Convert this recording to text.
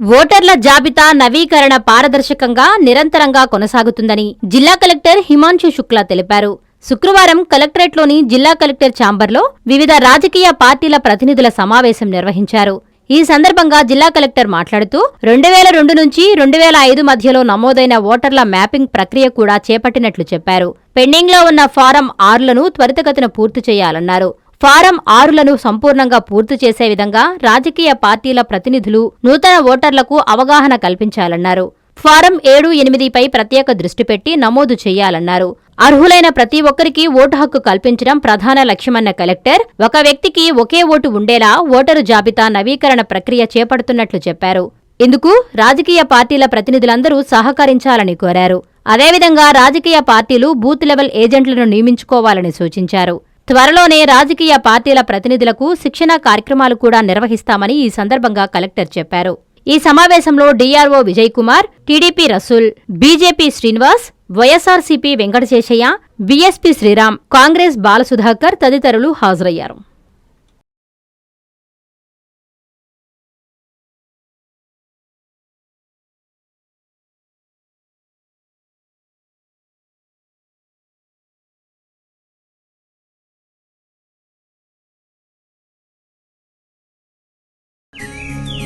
ఓటర్ల జాబితా నవీకరణ పారదర్శకంగా నిరంతరంగా కొనసాగుతుందని జిల్లా కలెక్టర్ హిమాంశు శుక్లా తెలిపారు. శుక్రవారం కలెక్టరేట్లోని జిల్లా కలెక్టర్ ఛాంబర్లో వివిధ రాజకీయ పార్టీల ప్రతినిధుల సమావేశం నిర్వహించారు. ఈ సందర్భంగా జిల్లా కలెక్టర్ మాట్లాడుతూ రెండు వేల రెండు నుంచి రెండు వేల ఐదు మధ్యలో నమోదైన ఓటర్ల మ్యాపింగ్ ప్రక్రియ కూడా చేపట్టినట్లు చెప్పారు. పెండింగ్లో ఉన్న ఫారం ఆరులను త్వరితగతిన పూర్తి చేయాలన్నారు. ఫారం ఆరులను సంపూర్ణంగా పూర్తి చేసే విధంగా రాజకీయ పార్టీల ప్రతినిధులు నూతన ఓటర్లకు అవగాహన కల్పించాలన్నారు. ఫారం ఏడు ఎనిమిదిపై ప్రత్యేక దృష్టి పెట్టి నమోదు చేయాలన్నారు. అర్హులైన ప్రతి ఒక్కరికి ఓటు హక్కు కల్పించడం ప్రధాన లక్ష్యమన్న కలెక్టర్ ఒక వ్యక్తికి ఒకే ఓటు ఉండేలా ఓటరు జాబితా నవీకరణ ప్రక్రియ చేపడుతున్నట్లు చెప్పారు. ఇందుకు రాజకీయ పార్టీల ప్రతినిధులందరూ సహకరించాలని కోరారు. అదేవిధంగా రాజకీయ పార్టీలు బూత్ లెవెల్ ఏజెంట్లను నియమించుకోవాలని సూచించారు. త్వరలోనే రాజకీయ పార్టీల ప్రతినిధులకు శిక్షణా కార్యక్రమాలు కూడా నిర్వహిస్తామని ఈ సందర్భంగా కలెక్టర్ చెప్పారు. ఈ సమావేశంలో DRO Vijay Kumar TDP Rasool BJP Srinivas YSRCP Venkataseshaiah BSP Sriram Congress Balasudhakar తదితరులు హాజరయ్యారు.